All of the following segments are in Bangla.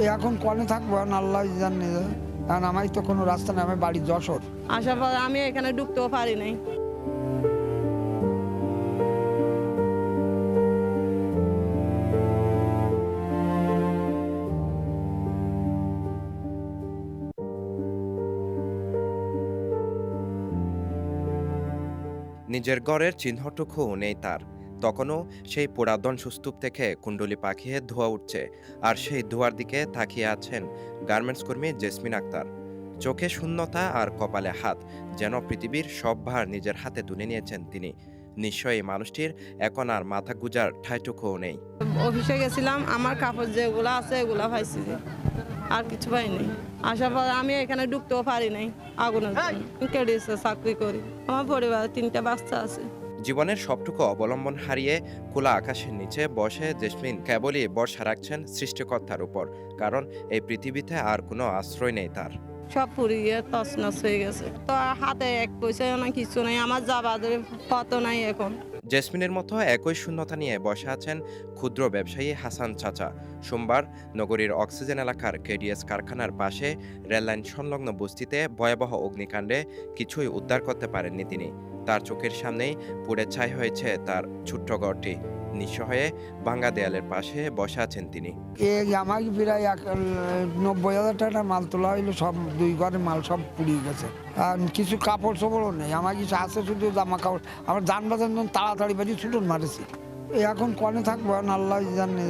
এই এখন কনে থাকব আল্লাহ জানে। কারণ আমার তো কোনো রাস্তা নেই আমার বাড়ি যশোর। আসার পর আমি এখানে ঢুকতেও পারি নাই। নিজের গড়ের চিহ্নটুকু নেই তার। তখনও সেই পুরাদন সুস্তূপ থেকে কুণ্ডলি পাখিয়ে ধোয়া উঠছে, আর সেই ধোয়ার দিকে তাকিয়ে আছেন গার্মেন্টস কর্মী জেসমিন আক্তার। চোখে শূন্যতা আর কপালে হাত, যেন পৃথিবীর সব ভার নিজের হাতে তুলে নিয়েছেন তিনি। নিশ্চয়ই মানুষটির এখন আর মাথা গুজার ঠাইটুকুও নেই। অফিসে গেছিলাম, আমার কাপড় যেগুলো আছে এগুলো পাইছি আর কিছু পাইনি। আসার পর আমি এখানে ঢুকতেও পারি নাই, আগুনের কেডিএসে চাকরি করি। আমার পরিবারে তিনটা বাচ্চা আছে। জীবনের সবটুকু অবলম্বন হারিয়ে খোলা আকাশের নিচে বসে জেসমিন কেবলই বর্ষা রাখছেন সৃষ্টিকর্তার উপর কারণ এই পৃথিবীতে আর কোনো আশ্রয় নেই তার। সব পুড়িয়ে তছনছ হয়ে গেছে। তো হাতে এক পয়সাও না কিছু নাই আমার যাবাদের পত নাই এখন। জেসমিনের মতো একই শূন্যতা নিয়ে বসে আছেন ক্ষুদ্র ব্যবসায়ী হাসান চাচা। সোমবার নগরীর অক্সিজেন এলাকার কেডিএস কারখানার পাশে রেললাইন সংলগ্ন বস্তিতে ভয়াবহ অগ্নিকাণ্ডে কিছুই উদ্ধার করতে পারেননি তিনি। তার চোখের সামনেই পুড়ে ছাই হয়েছে তার ছোট্ট ঘরটি। নিঃস্ব হয়ে ভাঙ্গা দেয়ালের পাশে বসে আছেন তিনি। আমাকে প্রায় এক নব্বই হাজার টাকা মাল তোলা হইল, সব দুই ঘরের মাল সব পুড়িয়ে গেছে। আর কিছু কাপড় চোপড়ও নেই আমার কিছু আছে শুধু জামা কাপড় আমার যান বাজার তাড়াতাড়ি বাজি ছুটুন মারেছি। এখন কনে থাকব আল্লাহ জানে।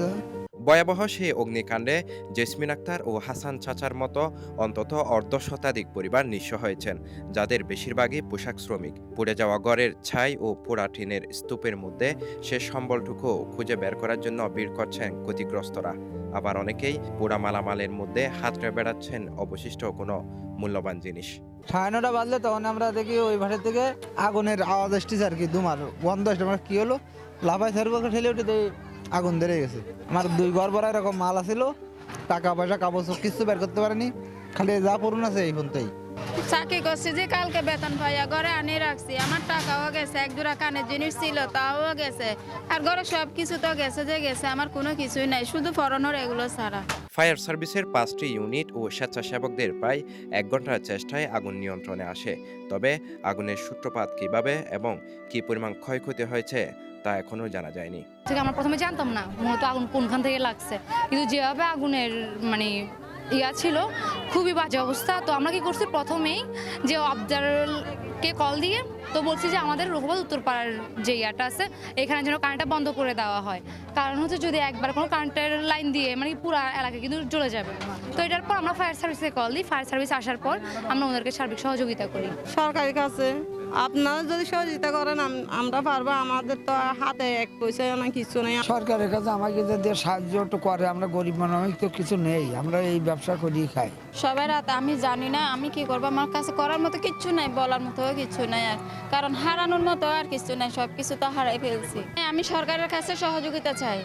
ভয়াবহ সেই অগ্নিকাণ্ডে জেসমিন আক্তার ও হাসান চাচার মতো অন্তত অর্ধ শতাধিক পরিবার নিঃস্ব হয়েছেন, যাদের বেশিরভাগই পোশাক শ্রমিক। পুড়ে যাওয়া ঘরের ছাই ও পোড়া টিনের স্তূপের মধ্যে সে সম্বলটুকু খুঁজে বের করার জন্য ভিড় করছেন ক্ষতিগ্রস্তরা। আবার অনেকেই পোড়া মালামালের মধ্যে হাতড়ে বেড়াচ্ছেন অবশিষ্ট কোনো মূল্যবান জিনিস। সাড়ে নটা বাজলে তখন আমরা দেখি ওই ভাষা থেকে আগুনের আওয়াজ আসতেছে আর কি দুমার। বন্ধ কি হলো? লাফাই সার্ভার ঠেলে উঠে আগুন ধরে গেছে। আমার দুই ঘর ভরা এরকম মাল আছিল টাকা পয়সা কাপড় চোপড় কিছু বের করতে পারেনি। খালি যা পড়ুন আছে এই পর্যন্তই চাকরি করছি যে কালকে বেতন পাইয়া ঘরে আনি রাখছি। আমার টাকাও গেছে এক দুরা কানের জিনিস ছিল তাও গেছে। আর ঘরে সব কিছু তো গেছে যে গেছে আমার কোনো কিছুই নাই শুধু ফরনোর এগুলো ছাড়া। ফায়ার সার্ভিসের পাঁচটি ইউনিট ও স্বেচ্ছাসেবকদের প্রায় এক ঘণ্টার চেষ্টায় আগুন নিয়ন্ত্রণে আসে। তবে আগুনের সূত্রপাত কীভাবে এবং কি পরিমাণ ক্ষয়ক্ষতি হয়েছে তা এখনও জানা যায়নি। থেকে আমরা প্রথমে জানতাম না মূলত আগুন কোনখান থেকে লাগছে। কিন্তু যেভাবে আগুনের মানে ইয়া ছিল খুবই বাজে অবস্থা। তো আমরা কি করছি প্রথমেই যে অবজারকে কল দিয়ে তো বলছি যে আমাদের রঘুবাদ উত্তরপাড়ার যে ইয়াটা আছে এখানে যেন কারেন্টটা বন্ধ করে দেওয়া হয়। কারণ হচ্ছে যদি একবার কোনো কারেন্টের লাইন দিয়ে মানে পুরো এলাকা কিন্তু জ্বলে যাবে। তো এটার পর আমরা ফায়ার সার্ভিসে কল দিই। ফায়ার সার্ভিস আসার পর আমরা ওদেরকে সার্বিক সহযোগিতা করি। সরকারের কাছে আপনারা যদি সহযোগিতা করেন আমরা পারব। আমাদের তো হাতে এক পয়সাও না কিছু নেই। সরকারের কাছে আমাকে যদি সাহায্য একটু করে আমরা গরিব মানুষ তো কিছু নেই। আমরা এই ব্যবসা করিয়ে খাই। সবাই রাত আমি জানি না আমি কি করব? আমার কাছে করার মতো কিচ্ছু নাই বলার মতো কিছু নাই আর। কারণ হারানোর মতো আর কিছু নাই সব কিছু তো হারাই ফেলছি। আমি সরকারের কাছে সহযোগিতা চাই।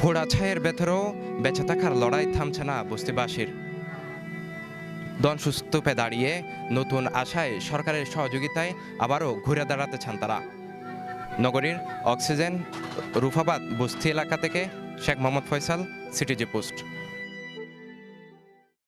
ফোড়া ছায়ের ভেতরেও বেঁচে থাকার লড়াই থামছে না বস্তিবাসীর। দনসুস্তূপে দাঁড়িয়ে নতুন আশায় সরকারের সহযোগিতায় আবারও ঘুরে দাঁড়াতে চান তারা। নগরীর অক্সিজেন, রুফাবাদ বস্তি এলাকা থেকে শেখ মোহাম্মদ ফয়সাল, সিটিজি পোস্ট।